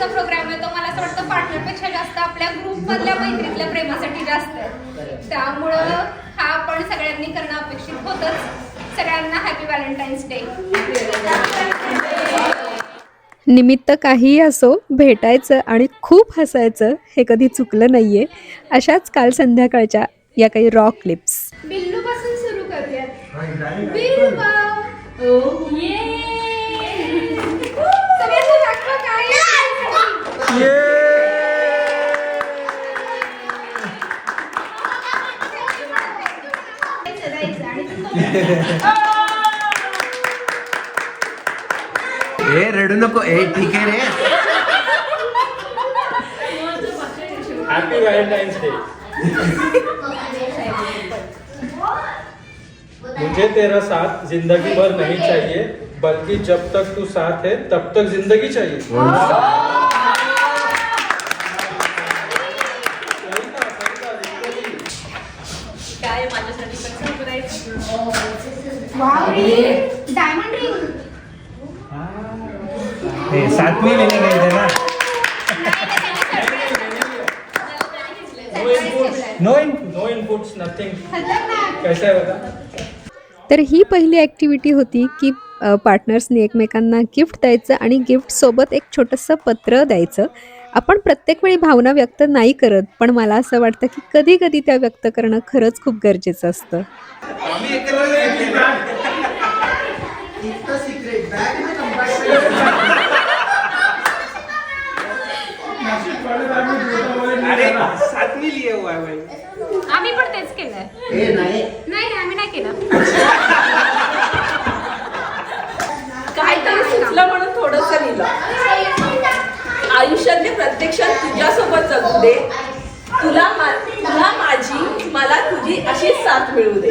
वॅलेंटाईन्सचा programme आहे तो मला असं वाटतं पार्टनरपेक्षा जास्त आपल्या ग्रुपमधल्या मैत्रीतल्या प्रेमासाठी जास्त आहे. त्यामुळं हा आपण सगळ्यांनी करणं अपेक्षित होतंच. सगळ्यांना हॅपी व्हॅलेंटाईन्स डे निमित्त काहीही असो भेटायचं आणि खूप हसायचं हे कधी चुकलं नाहीये. अशाच काल संध्याकाळच्या या काही रॉक क्लिप्स बिल्लू पासून सुरू करूयात ए रडू नको ए ठीक आहे रे डे मुझे तेरा साथ ज़िंदगी भर नहीं चाहिए बल्कि जब तक तू साथ है तब तक ज़िंदगी चाहिए। ए, साथ में लेने गए थे ना. No inputs, no in no inputs, nothing. कैसा है बता? तर ही पहिली ॲक्टिव्हिटी होती की पार्टनर्सनी एकमेकांना गिफ्ट द्यायचं आणि गिफ्टसोबत एक छोटंसं पत्र द्यायचं. आपण प्रत्येक वेळी भावना व्यक्त नाही करत पण मला असं वाटतं की कधी कधी त्या व्यक्त करणं खरंच खूप गरजेचं असतं अरे साथ में लिए हुआ है भाई आम्ही पण तेच केलंय. ए नाही. नाही नाही आम्ही नाही केलं. काहीतरी सुचलं म्हणून थोडस लिहिलं. आयुष्यातले प्रत्यक्षात तुझ्यासोबत जगू दे. तुला मा- तुला माझी मला तुझी अशी साथ मिळू दे.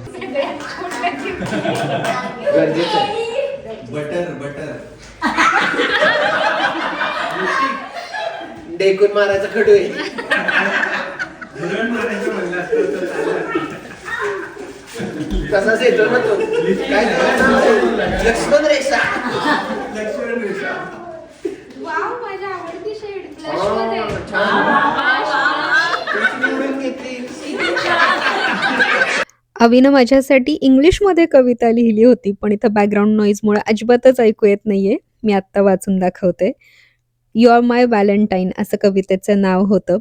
गरजेचं बटर बटर डेकून मारायचा खडू आहे. तसाच येतो ना तो. काय? लक्ष्मण रेषा वाव माझ्या आवडती शेड Oh, छान. तीच निवडून घेतली अविनं माझ्यासाठी इंग्लिशमध्ये कविता लिहिली होती पण इथं बॅकग्राऊंड नॉईजमुळे अजिबातच ऐकू येत नाहीये. मी आत्ता वाचून दाखवते. यू आर माय व्हॅलेंटाईन असं कवितेचं नाव होतं.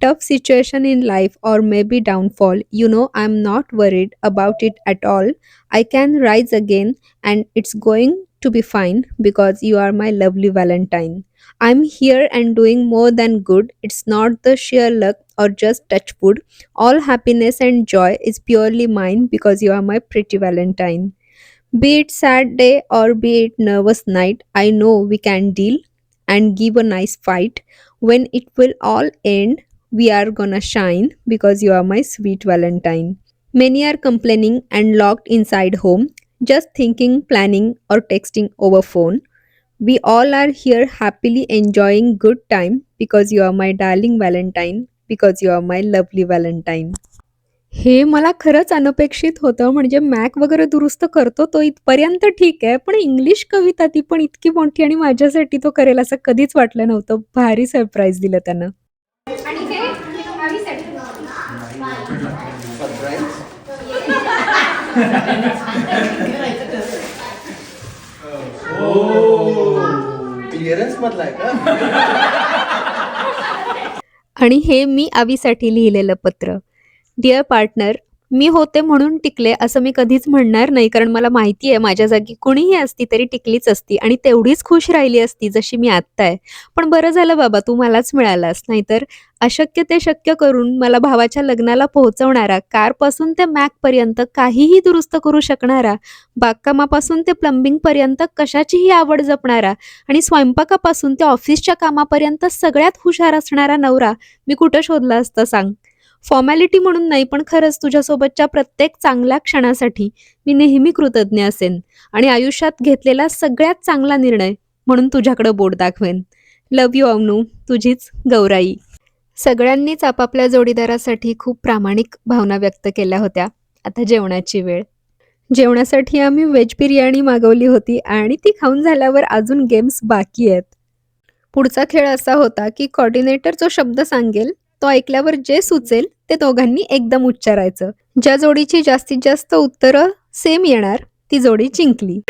Tough situation in life or may be downfall you know I am not worried about it at all I can rise again and it's going to be fine because you are my lovely valentine I am here and doing more than good it's not the sheer luck or just touch wood. All happiness and joy is purely mine because you are my pretty Valentine. Be it sad day or be it nervous night, I know we can deal and give a nice fight. When it will all end, we are gonna shine because you are my sweet Valentine. Many are complaining and locked inside home, just thinking, planning, or texting over phone. We all are here happily enjoying good time because you are my darling Valentine. Because you are my lovely valentine हे मला खरंच अनपेक्षित होतं म्हणजे Mac वगैरे दुरुस्त करतो तो इथपर्यंत ठीक आहे पण इंग्लिश कविता ती पण इतकी मोठी आणि माझ्यासाठी तो करेल असं कधीच वाटलं नव्हतं. भारी सरप्राईज दिलं त्यानं. हे. क्लिअरन्स मधला आहे का? आणि हे मी आवीसाठी लिहिलेलं पत्र. डिअर पार्टनर मी होते म्हणून टिकले असं मी कधीच म्हणणार नाही कारण मला माहिती आहे माझ्या जागी कुणीही असती तरी टिकलीच असती आणि तेवढीच खुश राहिली असती जशी मी आत्ता आहे. पण बरं झालं बाबा तू मलाच मिळालास. नाहीतर अशक्य ते शक्य करून मला भावाच्या लग्नाला पोहोचवणारा कारपासून ते मॅकपर्यंत काहीही दुरुस्त करू शकणारा बागकामापासून ते प्लंबिंगपर्यंत कशाचीही आवड जपणारा आणि स्वयंपाकापासून ते ऑफिसच्या कामापर्यंत सगळ्यात हुशार असणारा नवरा मी कुठं शोधला असता सांग? फॉर्मॅलिटी म्हणून नाही पण खरंच तुझ्यासोबतच्या प्रत्येक चांगल्या क्षणासाठी मी नेहमी कृतज्ञ असेन आणि आयुष्यात घेतलेला सगळ्यात चांगला निर्णय म्हणून तुझ्याकडे बोट दाखवेन. Love you Avanu. तुझीच गौराई. सगळ्यांनीच आपापल्या जोडीदारासाठी खूप प्रामाणिक भावना व्यक्त केल्या होत्या. आता जेवणाची वेळ. जेवणासाठी आम्ही व्हेज बिर्याणी मागवली होती आणि ती खाऊन झाल्यावर अजून गेम्स बाकी आहेत. पुढचा खेळ असा होता की कॉर्डिनेटर जो शब्द सांगेल तो ऐकल्यावर जे सुचेल ते दोघांनी एकदम उच्चारायचं. ज्या जोडीची जास्तीत जास्त उत्तरं सेम येणार ती जोडी जिंकली?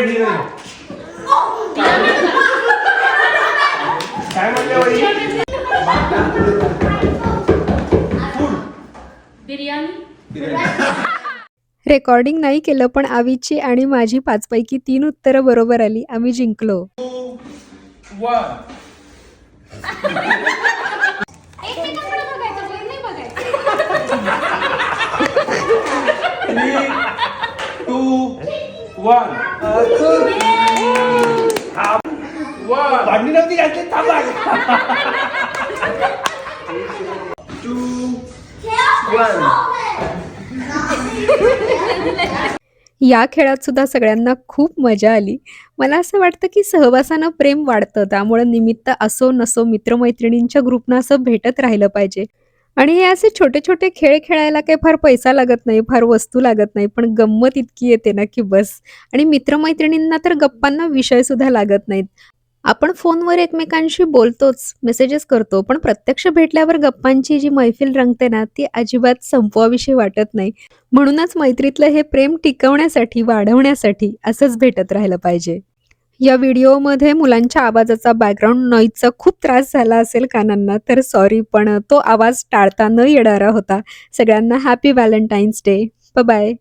रेकॉर्डिंग नाही केलं पण आवीची आणि माझी पाचपैकी तीन उत्तरं बरोबर आली आम्ही जिंकलो. Two one. वन. नव्हती घातली थांबा या खेळात सुद्धा सगळ्यांना खूप मजा आली. मला असं वाटतं की सहवासानं प्रेम वाढतं. त्यामुळे निमित्त असो नसो मित्रमैत्रिणींच्या ग्रुपनं असं भेटत राहिलं पाहिजे. आणि हे असे छोटे छोटे खेळ खेळायला काही फार पैसा लागत नाही फार वस्तू लागत नाही पण गंमत इतकी येते ना की बस. आणि मित्रमैत्रिणींना तर गप्पांना विषय सुद्धा लागत नाहीत. आपण फोनवर एकमेकांशी बोलतोच मेसेजेस करतो पण प्रत्यक्ष भेटल्यावर गप्पांची जी मैफिल रंगते ना ती अजिबात संपवाविषयी वाटत नाही. म्हणूनच मैत्रीतलं हे प्रेम टिकवण्यासाठी वाढवण्यासाठी असंच भेटत राहिलं पाहिजे. या व्हिडिओमध्ये मुलांच्या आवाजाचा बॅकग्राऊंड नॉईजचा खूप त्रास झाला असेल कानांना तर सॉरी पण तो आवाज टाळता न येणारा होता. सगळ्यांना हॅपी व्हॅलेंटाईन्स डे बाय